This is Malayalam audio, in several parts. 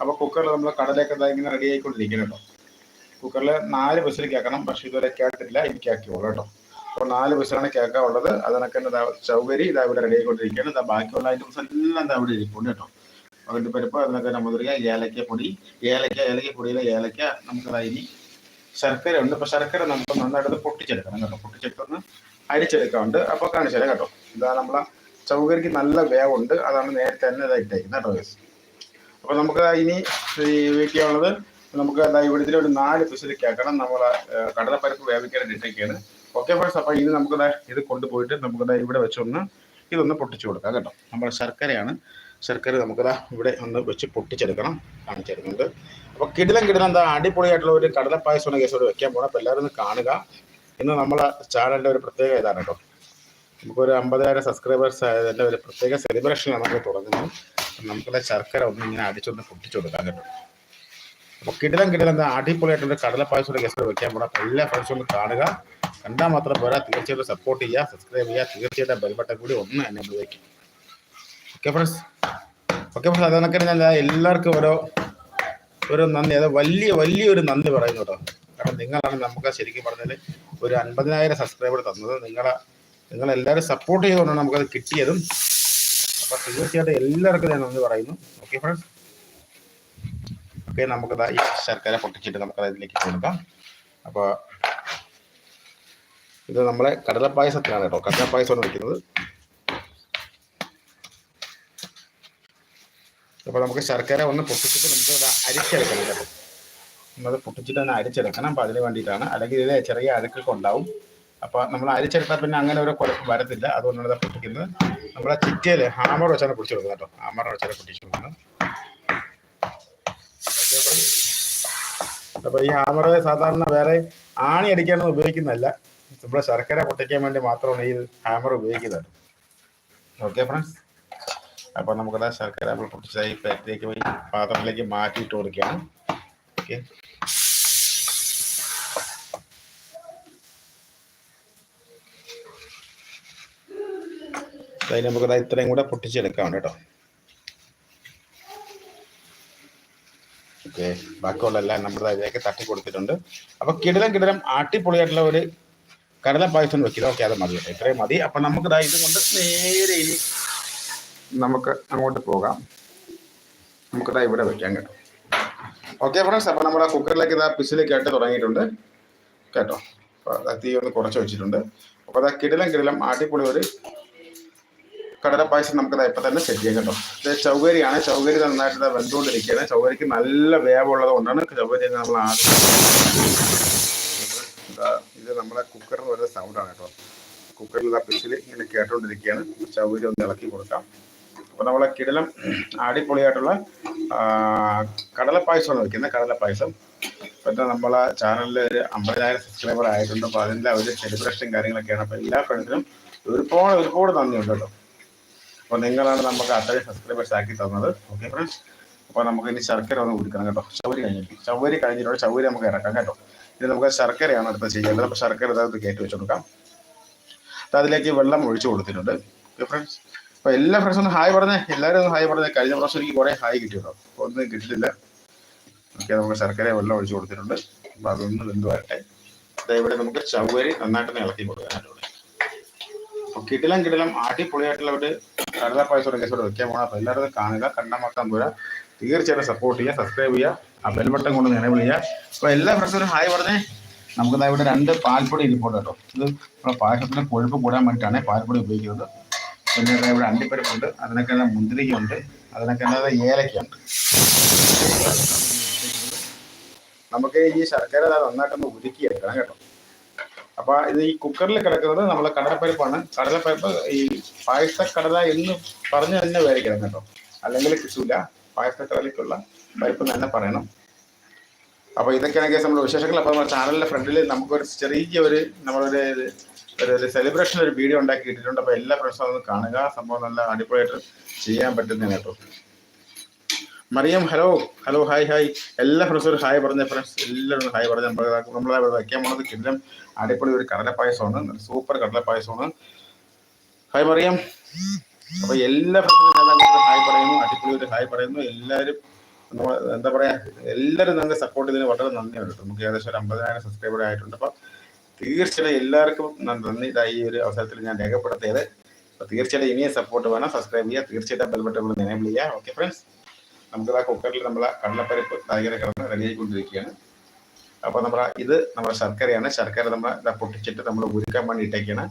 അപ്പോൾ കുക്കറിൽ നമ്മൾ കടലൊക്കെ ഇങ്ങനെ റെഡി ആയിക്കൊണ്ടിരിക്കണം കേട്ടോ കുക്കറിൽ നാല് വിസിൽ കേൾക്കണം പക്ഷേ ഇതുവരെ കേട്ടില്ല എനിക്ക് ആക്കിയോളൂ കേട്ടോ. അപ്പോൾ നാല് വിസിലാണ് കേൾക്കാനുള്ളത്. അതിനൊക്കെ തന്നെ ചൗകരി ഇതാ ഇവിടെ റെഡി ആയിക്കൊണ്ടിരിക്കുകയാണ്. ഇതാ ബാക്കിയുള്ള ഐറ്റംസ് എല്ലാം ഇതാ ഇവിടെ ഇരിപ്പുണ്ട് കേട്ടോ. അതിന്റെ പരിപ്പ് അതിനൊക്കെ നമ്മൾ ഏലക്ക പൊടി. ഏലക്ക ഏലക്ക പൊടിയിലെ ഏലക്ക നമുക്ക് ഇനി ശർക്കര ഉണ്ട്. അപ്പോൾ ശർക്കര നമുക്ക് നന്നായിട്ട് പൊട്ടിച്ചെടുക്കണം കേട്ടോ. പൊട്ടിച്ചെടുത്തൊന്ന് അരിച്ചെടുക്കാറുണ്ട് അപ്പോൾ കാണിച്ചാലേ കേട്ടോ. ഇതാ നമ്മളെ ചൗകരിക്ക് നല്ല വേവുണ്ട്. അതാണ് നേരത്തെ തന്നെ ഇതായിട്ടേക്കുന്നത് കേട്ടോ. അപ്പോൾ നമുക്ക് ഇനി വെക്കാനുള്ളത് നമുക്ക് എന്താ ഇവിടെ ഒരു നാല് പിസിൽ കേൾക്കണം. നമ്മളെ കടലപ്പരപ്പ് വേവിക്കാൻ ഇട്ടേക്കാണ് ഓക്കെ ഫ്രണ്ട്സ് അപ്പോൾ ഇത് നമുക്ക് ഇത് കൊണ്ടുപോയിട്ട് നമുക്ക് ഇവിടെ വെച്ചൊന്ന് ഇതൊന്ന് പൊട്ടിച്ചു കൊടുക്കാം കേട്ടോ. നമ്മൾ ശർക്കരയാണ്. ശർക്കര നമുക്ക് ദാ ഇവിടെ ഒന്ന് വെച്ച് പൊട്ടിച്ചെടുക്കണം. കാണിച്ചെടുക്കുന്നുണ്ട്. അപ്പോൾ കിടിലം കിടിലം എന്താ അടിപൊളിയായിട്ടുള്ള ഒരു കടലപ്പായസമാണ് കേസോട് വെക്കാൻ പോകണം അപ്പോൾ എല്ലാവരും കാണുക. ഇന്ന് നമ്മളെ ചാനലിന്റെ ഒരു പ്രത്യേക ഇതാണ് കേട്ടോ. നമുക്കൊരു അമ്പതിനായിരം സബ്സ്ക്രൈബേഴ്സ് ആയതിന്റെ ഒരു പ്രത്യേക സെലിബ്രേഷനാണ് നമ്മൾ തുടങ്ങുന്നത്. നമുക്കുള്ള ശർക്കര ഒന്ന് ഇങ്ങനെ അടിച്ചൊന്ന് പൊട്ടിച്ചു കൊടുക്കാം കേട്ടോ അപ്പോൾ കിടിലം കിടിലം എന്താ അടിപൊളിയായിട്ടൊരു ഗസ്റ്റ് വെക്കാൻ പോകണം എല്ലാ ഫ്രണ്ട്സും ഒന്ന് കാണുക. കണ്ടാൽ മാത്രം പോരാ. തീർച്ചയായിട്ടും സപ്പോർട്ട് ചെയ്യുക സബ്സ്ക്രൈബ് ചെയ്യുക. തീർച്ചയായിട്ടും ബെൽബട്ടൻ കൂടി ഒന്ന് തന്നെ വയ്ക്കും ഓക്കെ ഫ്രണ്ട്സ് ഓക്കെ ഫ്രണ്ട്സ് അതൊക്കെ ഞാൻ എല്ലാവർക്കും ഓരോ ഒരു നന്ദി. അത് വലിയ വലിയൊരു നന്ദി പറയുന്നു കേട്ടോ. കാരണം നിങ്ങളാണ് നമുക്ക് ശരിക്കും പറഞ്ഞാൽ ഒരു അൻപതിനായിരം സബ്സ്ക്രൈബർ തന്നത്. നിങ്ങളെ നിങ്ങളെല്ലാവരും സപ്പോർട്ട് ചെയ്തുകൊണ്ടാണ് നമുക്കത് കിട്ടിയതും. അപ്പോൾ തീർച്ചയായിട്ടും എല്ലാവർക്കും ഞാൻ നന്ദി പറയുന്നു. ഓക്കെ ഫ്രണ്ട്സ് ഓക്കെ നമുക്കത് ഈ ശർക്കര പൊട്ടിച്ചിട്ട് നമുക്കത് ഇതിലേക്ക് കൊടുക്കാം. അപ്പോൾ ഇത് നമ്മളെ കടലപ്പായസത്തിനാണ് കേട്ടോ. കടലപ്പായസമാണ് വയ്ക്കുന്നത് അപ്പോൾ നമുക്ക് ശർക്കര ഒന്ന് പൊട്ടിച്ചിട്ട് നമുക്ക് അത് അരിച്ചെടുക്കണം കേട്ടോ. നമ്മളത് പൊട്ടിച്ചിട്ട് തന്നെ അരിച്ചെടുക്കണം. അപ്പോൾ അതിന് വേണ്ടിയിട്ടാണ്. അല്ലെങ്കിൽ ഇതിൽ ചെറിയ അഴുക്കൊക്കെ ഉണ്ടാവും. അപ്പോൾ നമ്മൾ അരിച്ചെടുത്താൽ പിന്നെ അങ്ങനെ ഒരു കുഴപ്പം വരത്തില്ല. അതുകൊണ്ടാണ് ഇത് പൊട്ടിക്കുന്നത് നമ്മളെ ചിറ്റയിൽ ഹാമർ വെച്ചാണ് പൊടിച്ചു കൊടുക്കുന്നത് കേട്ടോ. ഹാമർ വെച്ചാണ് പൊട്ടിച്ചു കൊടുക്കുന്നത് അപ്പോൾ ഈ ഹാമർ സാധാരണ വേറെ ആണി അടിക്കാനൊന്നും ഉപയോഗിക്കുന്നതല്ല. നമ്മുടെ ശർക്കര പൊട്ടിക്കാൻ വേണ്ടി മാത്രമാണ് ഈ ഹാമർ ഉപയോഗിക്കുന്നത്. ഓക്കെ ഫ്രണ്ട്സ് അപ്പോൾ നമുക്കത് ശർക്കര നമ്മൾ പൊട്ടിച്ചായി പാത്രത്തിലേക്ക് മാറ്റിയിട്ട് കൊടുക്കുകയാണ്. ഓക്കെ അതിന് നമുക്ക് ഇത്രയും കൂടെ പൊട്ടിച്ചെടുക്കാം കേട്ടോ. ഓക്കെ ബാക്കിയുള്ള എല്ലാം നമ്മുടെ അതിലേക്ക് തട്ടി കൊടുത്തിട്ടുണ്ട്. അപ്പോൾ കിടിലം കിടിലം ആട്ടിപ്പൊളിയായിട്ടുള്ള ഒരു കടല പായസം വെക്കില്ല. ഓക്കെ അത് മതി. ഇത്രയും മതി. അപ്പം നമുക്ക് ദാ ഇതുകൊണ്ട് നേരെ ഇനി നമുക്ക് അങ്ങോട്ട് പോകാം. നമുക്കിതാ ഇവിടെ വെക്കാം കേട്ടോ. ഓക്കെ ഫ്രണ്ട്സ് അപ്പോൾ നമ്മുടെ കുക്കറിലേക്ക് ഇതാ പിസിലേക്ക് ആയിട്ട് തുടങ്ങിയിട്ടുണ്ട്. കേട്ടോ. തീ ഒന്ന് കുറച്ച് വെച്ചിട്ടുണ്ട്. അപ്പോൾ അതാ കിടിലം കിടിലം ആട്ടിപ്പൊളി ഒരു കടല പായസം നമുക്ക് ഇപ്പം തന്നെ സെറ്റ് ചെയ്യാം കേട്ടോ. ഇത് ചൗകരിയാണ് ചൗകരി നന്നായിട്ട് വെന്തുകൊണ്ടിരിക്കുകയാണ്. ചൗകരിക്ക് നല്ല വേവുള്ളത് കൊണ്ടാണ് ചൗകരി നമ്മൾ ഇതാ നമ്മളെ കുക്കറിന് വരുന്ന സൗണ്ടാണ് കേട്ടോ. കുക്കറിൽ ഇതാ പിസിൽ ഇങ്ങനെ കേട്ടോണ്ടിരിക്കുകയാണ്. ചൗകരി ഒന്ന് ഇളക്കി കൊടുക്കാം. അപ്പോൾ നമ്മളെ കിടലം അടിപൊളിയായിട്ടുള്ള കടലപ്പായസമാണ് വയ്ക്കുന്നത് കടലപ്പായസം ഇപ്പോഴത്തെ നമ്മളെ ചാനലിൽ ഒരു അമ്പതിനായിരം സബ്സ്ക്രൈബർ ആയിട്ടുണ്ട്. അപ്പോൾ അതിന്റെ ഒരു സെലിബ്രേഷനും കാര്യങ്ങളൊക്കെയാണ്. അപ്പോൾ എല്ലാ ഫ്രണ്ട്സിനും ഒരുപാട് ഒരുപാട് നന്ദിയുണ്ട് കേട്ടോ. അപ്പോൾ നിങ്ങളാണ് നമുക്ക് അത്രയും സബ്സ്ക്രൈബേഴ്സ് ആക്കി തന്നത്. ഓക്കെ ഫ്രണ്ട്സ് അപ്പോൾ നമുക്ക് ഇനി ശർക്കര ഒന്ന് കുടിക്കണം കേട്ടോ. ചൗരി കഴിഞ്ഞിട്ട്. ചൗരി കഴിഞ്ഞിട്ട് ചൗരി നമുക്ക് ഇറക്കാം കേട്ടോ. ഇനി നമുക്ക് ശർക്കരയാണ് അടുത്ത ചെയ്യേണ്ടത്. അപ്പോൾ ശർക്കര ഇതാകത്ത് കയറ്റി വെച്ച് കൊടുക്കാം അതിലേക്ക് വെള്ളം ഒഴിച്ചു കൊടുത്തിട്ടുണ്ട്. ഓക്കെ ഫ്രണ്ട്സ് അപ്പോൾ എല്ലാ ഫ്രണ്ട്സും ഒന്ന് ഹായ് പറഞ്ഞേ. എല്ലാവരും ഒന്ന് ഹായ് പറഞ്ഞേ. കഴിഞ്ഞ പ്രാവശ്യം എനിക്ക് കുറേ ഹായ് കിട്ടി അപ്പൊ ഒന്നും കിട്ടിയിട്ടില്ല. ഓക്കെ നമുക്ക് ശർക്കര വെള്ളം ഒഴിച്ചു കൊടുത്തിട്ടുണ്ട്. അപ്പോൾ അതൊന്ന് വെന്ത് വരട്ടെ. ഇവിടെ നമുക്ക് ചവരി നന്നായിട്ട് ഇളക്കി കൊടുക്കാനായിട്ട് അപ്പൊ കിടിലം കിടിലം അടിപൊളിയായിട്ടുള്ള ഒരു കടല പായസം കേസോട് വെക്കാൻ പോകണം അപ്പോൾ എല്ലാവരും കാണുക കണ്ണമാക്കാൻ പോരാ. തീർച്ചയായിട്ടും സപ്പോർട്ട് ചെയ്യുക സബ്സ്ക്രൈബ് ചെയ്യുക ആ ബെൽ ബട്ടൺ കൊണ്ട് നിലവിൽ ചെയ്യുക. അപ്പോൾ എല്ലാ ഫ്രണ്ട്സും ഹായ് പറഞ്ഞേ. നമുക്ക് ഇവിടെ രണ്ട് പാൽപ്പൊടി ഇരിപ്പുണ്ട് കേട്ടോ. ഇത് നമ്മുടെ പായസത്തിന് കൊഴുപ്പ് കൂടാൻ വേണ്ടിയിട്ടാണ് പാൽപ്പൊടി ഉപയോഗിക്കുന്നത്. പിന്നെ ഇവിടെ അണ്ടിപ്പരിപ്പുണ്ട് അതിനൊക്കെ എല്ലാം മുന്തിരിക്കുണ്ട് അതിനൊക്കെ എല്ലാം ഏലക്കുണ്ട് നമുക്ക് ഈ ശർക്കര നന്നായിട്ടൊന്ന് ഉരുക്കിയെടുക്കണം കേട്ടോ. അപ്പൊ ഇത് ഈ കുക്കറിൽ കിടക്കുന്നത് നമ്മളെ കടലപ്പരിപ്പാണ്. കടലപ്പരിപ്പ് ഈ പായസക്കടല എന്ന് പറഞ്ഞു തന്നെ വേവിക്കണം കേട്ടോ. അല്ലെങ്കിൽ കിട്ടൂല. പായസക്കടലയ്ക്കുള്ള പരിപ്പ് തന്നെ പറയണം. അപ്പൊ ഇതൊക്കെയാണ് കേസ് നമ്മുടെ വിശേഷങ്ങൾ. അപ്പൊ നമ്മുടെ ചാനലിന്റെ ഫ്രണ്ടിൽ നമുക്കൊരു ചെറിയ ഒരു നമ്മളൊരു ഒരു സെലിബ്രേഷൻ ഒരു വീഡിയോ ഉണ്ടാക്കി ഇട്ടിട്ടുണ്ട് അപ്പൊ എല്ലാ ഫ്രണ്ട്സും അതൊന്ന് കാണുക. സംഭവം നല്ല അടിപൊളിയായിട്ട് ചെയ്യാൻ പറ്റുന്നതാണ് കേട്ടോ. Mariyam hello. Hello hi hi. എല്ലാ ഫ്രണ്ട്സും ഹായ് പറഞ്ഞ ഫ്രണ്ട്സ് എല്ലാവരും ഹായ് പറഞ്ഞ. നമ്മളെ വയ്ക്കാൻ പോണത് കിടിലം അടിപൊളി ഒരു കടലപ്പായസമാണ് സൂപ്പർ കടലപ്പായസമാണ് ഹായ് മറിയം. അപ്പൊ എല്ലാ ഫ്രണ്ട്സിനും ഞാൻ ഹായ് പറയുന്നു അടിപൊളി ഒരു ഹായ് പറയുന്നു. എല്ലാവരും എന്താ പറയാ എല്ലാവരും നമുക്ക് സപ്പോർട്ട് ചെയ്തതിന് വളരെ നന്ദിയുണ്ട്. നമുക്ക് ഏകദേശം ഒരു അമ്പതിനായിരം സബ്സ്ക്രൈബർ ആയിട്ടുണ്ട്. അപ്പൊ തീർച്ചയായും എല്ലാവർക്കും നന്ദി. ഈ ഒരു അവസരത്തിൽ ഞാൻ രേഖപ്പെടുത്തിയത്. തീർച്ചയായിട്ടും ഇനിയും സപ്പോർട്ട് വേണം. സബ്സ്ക്രൈബ് ചെയ്യുക. തീർച്ചയായിട്ടും ബെൽ ബട്ടൺ എനേബിൾ ചെയ്യുക. ഓക്കെ ഫ്രണ്ട്സ് നമുക്ക് ആ കുക്കറിൽ നമ്മളെ കടലപ്പരിപ്പ് താഴെ കിടന്ന് റെഡി ആയിക്കൊണ്ടിരിക്കുകയാണ് അപ്പോൾ നമ്മൾ ഇത് നമ്മുടെ ശർക്കരയാണ്. ശർക്കര നമ്മൾ പൊട്ടിച്ചിട്ട് നമ്മൾ ഉരുക്കാൻ വേണ്ടി ഇട്ടേക്കാണ്.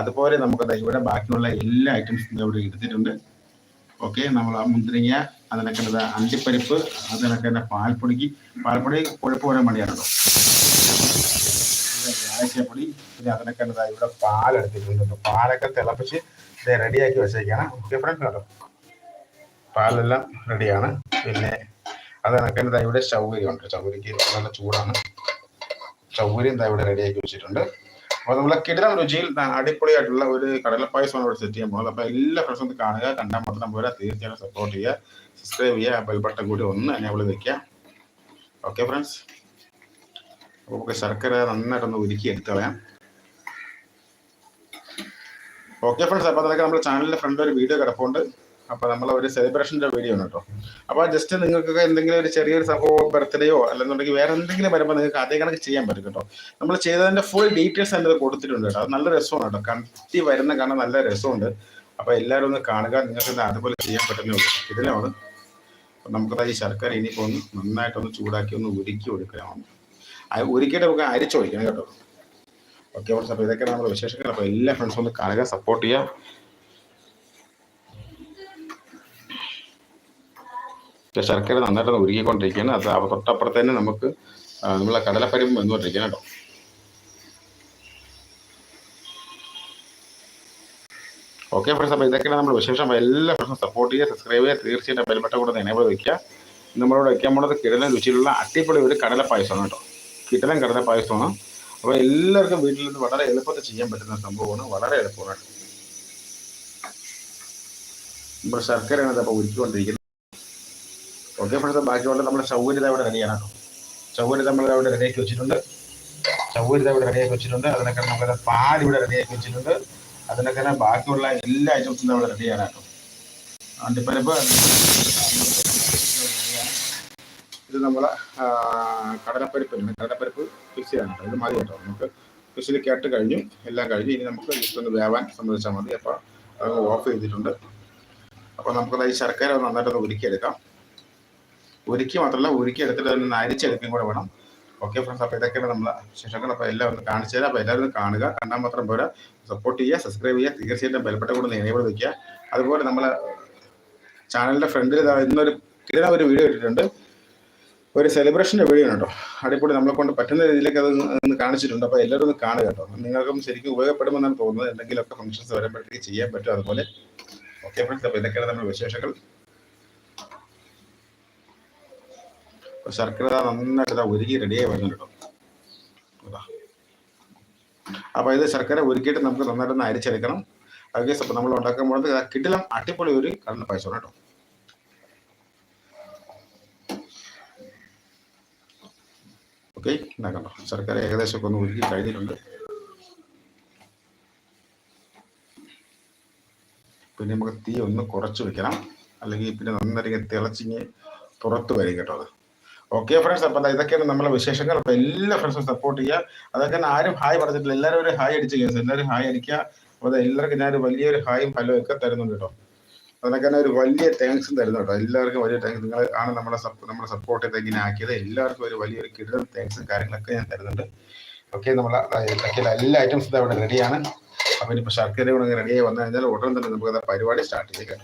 അതുപോലെ നമുക്ക് ഇവിടെ ബാക്കിയുള്ള എല്ലാ ഐറ്റംസും ഇവിടെ എടുത്തിട്ടുണ്ട്. ഓക്കെ നമ്മൾ ആ മുന്തിരിങ്ങ അതിനൊക്കെ അഞ്ചിപ്പരിപ്പ് അതിനൊക്കെ തന്നെ പാൽപ്പൊടിക്ക്. പാൽപ്പൊടി കൊഴുപ്പ് വരാൻ വേണ്ടിയാണല്ലോ. ഏലക്കപ്പൊടി പിന്നെ അതിനൊക്കെ ഇവിടെ പാലെടുത്തിട്ടുണ്ട്. പാലൊക്കെ തിളപ്പിച്ച് റെഡിയാക്കി വെച്ചേക്കാണ്. ഓക്കെ ഫ്രണ്ട്സ് കേട്ടോ പാലെല്ലാം റെഡിയാണ്. പിന്നെ അത് എന്താ ഇവിടെ ചൗവരി ഉണ്ട് ചൗവരിക്ക് നല്ല ചൂടാണ്. ചൗകര്യം ഇവിടെ റെഡിയാക്കി വെച്ചിട്ടുണ്ട്. അപ്പോൾ നമ്മളെ കിടിലം രുചിയിൽ അടിപൊളിയായിട്ടുള്ള ഒരു കടലപ്പായസമാണ് ഇവിടെ സെറ്റ് ചെയ്യാൻ പോകുന്നത് അപ്പോൾ എല്ലാ ഫ്രണ്ട്സും ഒന്ന് കാണുക. കണ്ടാൽ മാത്രം പോരാ. തീർച്ചയായിട്ടും സപ്പോർട്ട് ചെയ്യുക. സബ്സ്ക്രൈബ് ചെയ്യുക. ബെൽ ബട്ടൺ കൂടി ഒന്ന് എനേബിൾ വെക്കുക. ഓക്കെ ഫ്രണ്ട്സ് അപ്പോൾ നമുക്ക് ശർക്കര നന്നായിട്ടൊന്ന് ഒരുക്കി എടുത്ത് കളയാം. ഓക്കെ ഫ്രണ്ട്സ് അപ്പോൾ അതൊക്കെ നമ്മുടെ ചാനലിന്റെ ഫ്രണ്ട് ഒരു വീഡിയോ കിടപ്പുണ്ട്. അപ്പോൾ നമ്മൾ ഒരു സെലിബ്രേഷന്റെ വീഡിയോ ആണ് കേട്ടോ അപ്പോൾ ജസ്റ്റ് നിങ്ങൾക്കൊക്കെ എന്തെങ്കിലും ഒരു ചെറിയൊരു സംഭവം ബർത്ത്ഡേയോ അല്ലെന്നുണ്ടെങ്കിൽ വേറെ എന്തെങ്കിലും വരുമ്പോൾ നിങ്ങൾക്ക് അതേ കണക്ക് ചെയ്യാൻ പറ്റും കേട്ടോ നമ്മൾ ചെയ്തതിന്റെ ഫുൾ ഡീറ്റെയിൽസ് അതിന്റെ കൊടുത്തിട്ടുണ്ട് കേട്ടോ അത് നല്ല രസമാണ് കേട്ടോ കണ്ടി വരുന്ന കാണാൻ നല്ല രസമുണ്ട്. അപ്പോൾ എല്ലാവരും ഒന്ന് കാണുക. നിങ്ങൾക്ക് അതുപോലെ ചെയ്യാൻ പറ്റുന്നേ ഉള്ളൂ. ഇതിലാണ്. നമുക്കത് ഈ ശർക്കര ഇനിയിപ്പോൾ ഒന്ന് നന്നായിട്ടൊന്ന് ചൂടാക്കി ഒന്ന് ഉരുക്കി കൊടുക്കണം ഉരുക്കിയിട്ട് നമുക്ക് അരിച്ചൊഴിക്കണം കേട്ടോ. ഓക്കെ ഫ്രണ്ട്സ് അപ്പോൾ ഇതൊക്കെ നമ്മുടെ വിശേഷങ്ങൾ. അപ്പോൾ എല്ലാ ഫ്രണ്ട്സും ഒന്ന് കാണുക സപ്പോർട്ട് ചെയ്യുക. ഇപ്പൊ ശർക്കര നന്നായിട്ട് ഉരുകിക്കൊണ്ടിരിക്കുകയാണ് അത് തൊട്ടപ്പുറത്ത് തന്നെ നമുക്ക് നമ്മളെ കടലപ്പരിപ്പ് വന്നുകൊണ്ടിരിക്കുകയാണ് കേട്ടോ. ഓക്കെ ഫ്രണ്ട്സ് അപ്പോൾ ഇതൊക്കെയാണ് നമ്മൾ വിശേഷം. എല്ലാ ഫ്രണ്ട്സും സപ്പോർട്ട് ചെയ്യുക സബ്സ്ക്രൈബ് ചെയ്യുക തീർച്ചയായിട്ടും ബെൽബട്ട കൂടെ എനേബിൾ വയ്ക്കുക നമ്മളോട് വയ്ക്കാൻ പോണത് കിടലൻ രുചിയിലുള്ള അടിപൊളി ഒരു കടല പായസമാണ് കേട്ടോ. കിടലൻ കടല പായസമാണ്. അപ്പോൾ എല്ലാവർക്കും വീട്ടിൽ നിന്ന് വളരെ എളുപ്പത്തിൽ ചെയ്യാൻ പറ്റുന്ന സംഭവമാണ്. വളരെ എളുപ്പമാണ്. നമ്മൾ ശർക്കരയാണ് അപ്പോൾ ഉരുക്കിക്കൊണ്ടിരിക്കുന്നത്. ഫ്രണ്ട്സ് ബാക്കിയുള്ള നമ്മുടെ സൗകര്യത ഇവിടെ റെഡിയാണ് സൗകര്യത നമ്മൾ അവിടെ റെഡിയാക്കി വെച്ചിട്ടുണ്ട്. സൗകര്യത ഇവിടെ റെഡിയാക്കി വെച്ചിട്ടുണ്ട്. അതിനൊക്കെ നമുക്ക് പാൽ ഇവിടെ റെഡിയാക്കി വെച്ചിട്ടുണ്ട്. അതിനൊക്കെ ബാക്കിയുള്ള എല്ലാ ഐറ്റംസും നമ്മൾ റെഡിയാണ് കേട്ടോ അണ്ടിപ്പരിപ്പ് ഇത് നമ്മളെ ആ, കടലപ്പരിപ്പ്. കടലപ്പരിപ്പ് ഫിക്സ് ചെയ്യാൻ കേട്ടോ ഇത് മതി കേട്ടോ. നമുക്ക് ഫിഷിൽ കേട്ട് കഴിഞ്ഞു. എല്ലാം കഴിഞ്ഞ് ഇനി നമുക്ക് ജസ്റ്റ് ഒന്ന് വേവാൻ സംബന്ധിച്ചാൽ മതി. അപ്പോൾ ഓഫ് ചെയ്തിട്ടുണ്ട്. അപ്പോൾ നമുക്കത് ഈ ശർക്കര നന്നായിട്ടൊന്ന് ഉരുക്കിയെടുക്കാം. ഉരുക്കി മാത്രമല്ല ഒരുക്കി എടുത്തിട്ട് അതിന് അരിച്ചെടുക്കുകയും കൂടെ വേണം. ഓക്കെ ഫ്രണ്ട്സ് അപ്പോൾ ഇതൊക്കെയാണ് നമ്മൾ ശേഷം അപ്പോൾ എല്ലാം ഒന്ന് കാണിച്ചു തരാം. അപ്പോൾ എല്ലാവരും കാണുക. കണ്ടാൽ മാത്രം പോരാ. സപ്പോർട്ട് ചെയ്യുക സബ്സ്ക്രൈബ് ചെയ്യുക. തീർച്ചയായിട്ടും ബെൽപ്പെട്ട കൂടെ എനേബിൾ വയ്ക്കുക അതുപോലെ നമ്മളെ ചാനലിന്റെ ഫ്രണ്ടിൽ ഇന്നൊരു കിരണ ഒരു വീഡിയോ ഇട്ടിട്ടുണ്ട്. ഒരു സെലിബ്രേഷന്റെ വീഡിയോ കേട്ടോ. അടിപൊളി. നമ്മളെ കൊണ്ട് പറ്റുന്ന രീതിയിലേക്ക് അത് ഒന്ന് കാണിച്ചിട്ടുണ്ട്. അപ്പോൾ എല്ലാവരും ഒന്ന് കാണുക കേട്ടോ. നിങ്ങൾക്കും ശരിക്കും ഉപയോഗപ്പെടുമെന്നാണ് തോന്നുന്നത്. എന്തെങ്കിലുമൊക്കെ ഫംഗ്ഷൻസ് വരുമ്പോഴത്തേക്ക് ചെയ്യാൻ പറ്റും അതുപോലെ. ഓക്കെ ഫ്രണ്ട്സ് അപ്പോൾ ഇതൊക്കെയാണ് നമ്മുടെ വിശേഷങ്ങൾ. ശർക്കര നന്നായിട്ട് ഒരുക്കി റെഡിയായി വരുന്നുണ്ട് കേട്ടോ. ഇതാ. അപ്പൊ ഇത് ശർക്കര ഉരുക്കിയിട്ട് നമുക്ക് നന്നായിട്ടൊന്ന് അരിച്ചെടുക്കണം. അതൊക്കെ അപ്പൊ നമ്മൾ ഉണ്ടാക്കാൻ പോകുന്നത് കിട്ടില്ല അടിപൊളി ഒരു കടല പായസം കേട്ടോ. ഓക്കെ ഉണ്ടാക്കണ്ടോ കണ്ടോ. ശർക്കര ഏകദേശം ഒക്കെ ഒന്ന് ഉരുക്കി കഴിഞ്ഞിട്ടുണ്ട്. പിന്നെ നമുക്ക് തീ ഒന്ന് കുറച്ച് വെക്കണം. അല്ലെങ്കിൽ പിന്നെ നന്നായിട്ട് തിളച്ചിങ്ങി പുറത്ത് വരും കേട്ടോ അത്. ഓക്കെ ഫ്രണ്ട്സ് അപ്പം ഇതൊക്കെയാണ് നമ്മളെ വിശേഷങ്ങൾ. അപ്പം എല്ലാ ഫ്രണ്ട്സും സപ്പോർട്ട് ചെയ്യുക. അതൊക്കെ ആരും ഹായ് പറഞ്ഞിട്ടില്ല. എല്ലാവരും ഒരു ഹായ് അടിച്ച് കേസ്. എല്ലാവരും ഹായ് അടിക്കുക. അപ്പോൾ എല്ലാവർക്കും ഞാനൊരു വലിയൊരു ഹായും ഹലോ ഒക്കെ തരുന്നുണ്ട് കേട്ടോ. അതൊക്കെ ഒരു വലിയ താങ്ക്സും തരുന്നു കേട്ടോ. എല്ലാവർക്കും വലിയ താങ്ക്സ് നിങ്ങൾ ആണ് നമ്മളെ നമ്മളെ സപ്പോർട്ട് ചെയ്ത് ഇങ്ങനെ ആക്കിയത്. എല്ലാവർക്കും ഒരു വലിയൊരു കിടലും താങ്ക്സും കാര്യങ്ങളൊക്കെ ഞാൻ തരുന്നുണ്ട്. ഓക്കെ നമ്മളെ എല്ലാ ഐറ്റംസും അവിടെ റെഡിയാണ് അപ്പോൾ ഇനിയിപ്പോൾ ശർക്കര കൂടെ റെഡിയായി വന്നു കഴിഞ്ഞാൽ ഉടൻ തന്നെ നമുക്ക് പരിപാടി സ്റ്റാർട്ട് ചെയ്ത്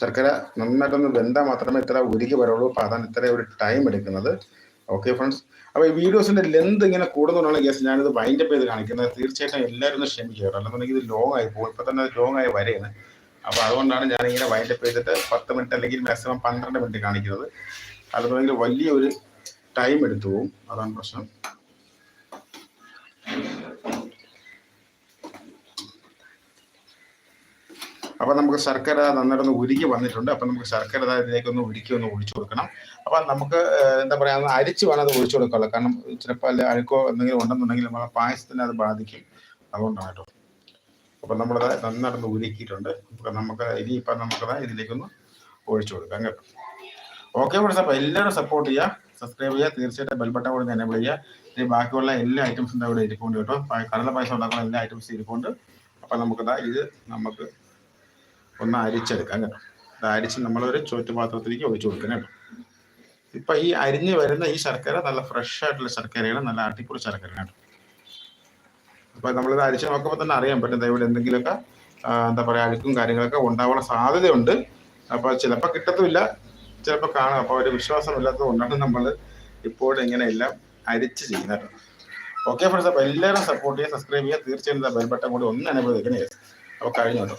ശർക്കര നന്നായിട്ടൊന്ന് വെന്താൽ മാത്രമേ ഇത്ര ഉരുകി വരുള്ളൂ അപ്പോൾ അതാണ് ഇത്ര ഒരു ടൈം എടുക്കുന്നത്. ഓക്കെ ഫ്രണ്ട്സ് അപ്പോൾ ഈ വീഡിയോസിന്റെ ലെന്ത് ഇങ്ങനെ കൂടുന്നതുകൊണ്ടാണ് കേസ് ഞാനിത് വൈൻഡപ്പ് ചെയ്ത് കാണിക്കുന്നത്. തീർച്ചയായിട്ടും എല്ലാവരും ഒന്ന് ക്ഷമിക്കുക. കേട്ടോ അല്ലെന്നുണ്ടെങ്കിൽ ഇത് ലോങ് ആയി പോകും. ഇപ്പോൾ തന്നെ ലോങ് ആയി വരെയാണ്. അപ്പോൾ അതുകൊണ്ടാണ് ഞാൻ ഇങ്ങനെ വൈൻഡ് അപ്പ് ചെയ്തിട്ട് പത്ത് മിനിറ്റ് അല്ലെങ്കിൽ മാക്സിമം പന്ത്രണ്ട് മിനിറ്റ് കാണിക്കുന്നത്. അല്ലെന്നുണ്ടെങ്കിൽ വലിയൊരു ടൈം എടുത്തു പോകും. അതാണ് പ്രശ്നം. അപ്പൊ നമുക്ക് ശർക്കര നന്നായിട്ടൊന്ന് ഉരുകി വന്നിട്ടുണ്ട്. അപ്പൊ നമുക്ക് ശർക്കര ദാ ഇതിലേക്ക് ഒന്ന് ഉരുക്കി ഒന്ന് ഒഴിച്ചു കൊടുക്കണം. അപ്പൊ നമുക്ക് എന്താ പറയാ അരിച്ചു വേണം അത് ഒഴിച്ചു കൊടുക്കാനുള്ളത് കാരണം ചിലപ്പോൾ അല്ലെ അഴുക്കോ എന്തെങ്കിലും ഉണ്ടെന്നുണ്ടെങ്കിൽ നമ്മളെ പായസത്തിനെ അത് ബാധിക്കും. അതുകൊണ്ടാണ് കേട്ടോ. അപ്പോൾ നമ്മളത് നന്നായിട്ടൊന്ന് ഉരുക്കിയിട്ടുണ്ട്. അപ്പോൾ നമുക്ക് ഇനിയിപ്പം നമുക്കത് ഇതിലേക്കൊന്ന് ഒഴിച്ചു കൊടുക്കാം കേട്ടോ. ഓക്കെ ഫ്രണ്ട്സ് അപ്പോൾ എല്ലാവരും സപ്പോർട്ട് ചെയ്യുക. സബ്സ്ക്രൈബ് ചെയ്യുക. തീർച്ചയായിട്ടും ബെൽ ബട്ടൺ കൂടി എനേബിൾ ചെയ്യുക. ഇനി ബാക്കിയുള്ള എല്ലാ ഐറ്റംസും ഇവിടെ ഇരിപ്പുണ്ട് കേട്ടോ. കടല പായസം ഉണ്ടാക്കുന്ന എല്ലാ ഐറ്റംസും ഇരിപ്പുണ്ട്. അപ്പം നമുക്കതാ ഇത് നമുക്ക് ഒന്ന് അരിച്ചെടുക്കാം കേട്ടോ. അത് അരിച്ച് നമ്മളൊരു ചുറ്റുപാത്രത്തിലേക്ക് ഒഴിച്ചു കൊടുക്കണം കേട്ടോ. ഇപ്പൊ ഈ അരിഞ്ഞ് വരുന്ന ഈ ശർക്കര നല്ല ഫ്രഷ് ആയിട്ടുള്ള ശർക്കരയാണ് നല്ല അടിപൊളി ശർക്കരയാണ് അപ്പൊ നമ്മളിത് അരിച്ച് നോക്കുമ്പോൾ തന്നെ അറിയാൻ പറ്റും. ഇവിടെ എന്തെങ്കിലുമൊക്കെ എന്താ പറയാ അഴുക്കും കാര്യങ്ങളൊക്കെ ഉണ്ടാവാനുള്ള സാധ്യതയുണ്ട്. അപ്പൊ ചിലപ്പോൾ കിട്ടത്തുമില്ല. ചിലപ്പോൾ കാണാം. അപ്പോൾ ഒരു വിശ്വാസമില്ലാത്തത് കൊണ്ടാണ് നമ്മൾ ഇപ്പോഴും ഇങ്ങനെയെല്ലാം അരിച്ച് ചെയ്യുന്നത് ഓക്കെ ഫ്രണ്ട്സ് അപ്പോൾ എല്ലാവരും സപ്പോർട്ട് ചെയ്യുക സബ്സ്ക്രൈബ് ചെയ്യുക. തീർച്ചയായും ബെൽ ബട്ടൺ കൂടി ഒന്ന് അനുഭവിക്കണേ. അപ്പോൾ കഴിഞ്ഞു കേട്ടോ.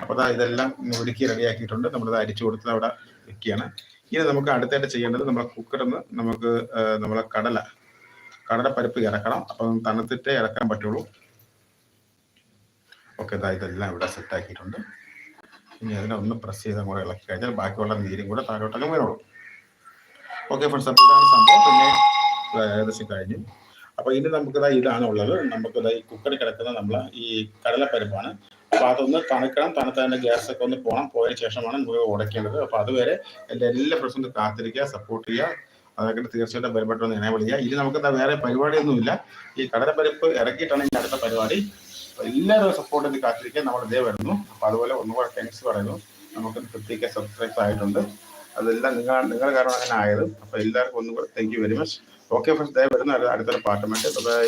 അപ്പോൾ അതാ ഇതെല്ലാം ഒരുക്കി റെഡിയാക്കിയിട്ടുണ്ട്. നമ്മളിത് അരിച്ചു കൊടുത്ത് അവിടെ വെക്കുകയാണ്. ഇനി നമുക്ക് അടുത്തായിട്ട് ചെയ്യേണ്ടത് നമ്മളെ കുക്കറിൽ നിന്ന് നമുക്ക് നമ്മളെ കടല കടലപ്പരിപ്പ് ഇറക്കണം. അപ്പം തണുത്തിട്ടേ ഇറക്കാൻ പറ്റുള്ളൂ. ഓക്കെ ഇതാ ഇതെല്ലാം ഇവിടെ സെറ്റ് ആക്കിയിട്ടുണ്ട്. ഇനി അതിനെ ഒന്ന് പ്രസ് ചെയ്ത് കൂടെ ഇളക്കി കഴിഞ്ഞാൽ ബാക്കിയുള്ള നീരും കൂടെ താഴോട്ടൊക്കെ വീണോളൂ. ഓക്കെ ഫ്രണ്ട്സ് അപ്പോൾ ഇതാണ് സംഭവം. പിന്നെ ഏകദേശം കഴിഞ്ഞു. അപ്പോൾ ഇനി നമുക്കിതാ ഇതാണ് ഉള്ളത്. നമുക്കിതാ ഈ കുക്കറിൽ കിടക്കുന്ന നമ്മളെ ഈ കടലപ്പരിപ്പാണ്. അപ്പോൾ അതൊന്ന് തണുക്കണം ഗ്യാസ് ഒക്കെ ഒന്ന് പോകണം പോയതിന് ശേഷമാണ് മുറിവ് ഉടയ്ക്കേണ്ടത് അപ്പോൾ അതുവരെ എന്റെ എല്ലാ ഒന്ന് കാത്തിരിക്കുക സപ്പോർട്ട് ചെയ്യുക. അതൊക്കെ തീർച്ചയായിട്ടും ബലപ്പെട്ട ഒന്ന് എനേബിൾ ചെയ്യുക. ഇനി നമുക്ക് വേറെ പരിപാടിയൊന്നുമില്ല. ഈ കടലപ്പരിപ്പ് ഇറക്കിയിട്ടാണ് ഇനി അടുത്ത പരിപാടി. എല്ലാവരും സപ്പോർട്ട് ചെയ്ത് കാത്തിരിക്കുക. നമ്മൾ ഇതേ വരുന്നു. അപ്പോൾ അതുപോലെ ഒന്നുകൂടെ താങ്ക്സ് പറയുന്നു. നമുക്ക് പ്രത്യേക സബ്സ്ക്രൈബ് ആയിട്ടുണ്ട്. അതെല്ലാം നിങ്ങൾ നിങ്ങളുടെ കാരണം അങ്ങനെ ആയത്. അപ്പോൾ എല്ലാവർക്കും ഒന്നുകൂടെ thank you very much okay friends ദയ വരുന്നു. അടുത്തൊരു പാട്ടുമായിട്ട് ബൈ